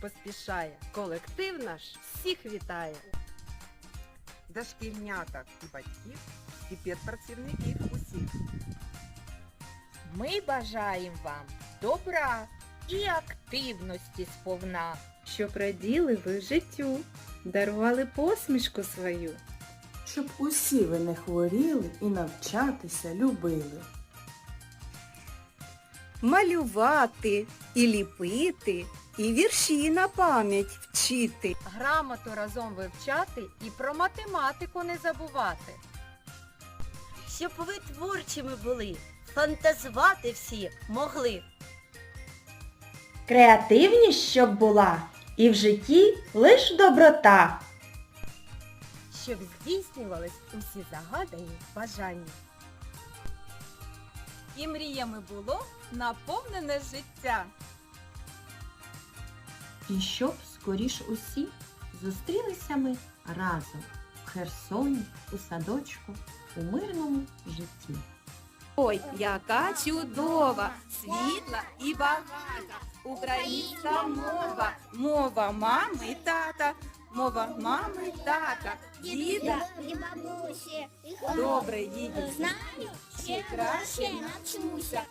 поспішає. Колектив наш всіх вітає. Дошкільняток і батьків, і педпрацівників усіх. Ми бажаємо вам добра і активності сповна. щоб раділи ви життю, дарували посмішку свою. щоб усі ви не хворіли і навчатися любили. малювати і ліпити, і вірші на пам'ять вчити. Грамоту разом вивчати і про математику не забувати. щоб ви творчими були, фантазувати всі могли. Креативність, щоб була, і в житті лиш доброта. Щоб здійснювались усі загадані бажання. І мріями було наповнене життя. І щоб скоріш усі зустрілися ми разом в Херсоні, у садочку, у мирному житті. Ой, яка чудова, світла і багата українська мова, мова мами і тата, мова мами і тата, діда і бабусі. добре їдіть. Знаю, ще краще навчуся.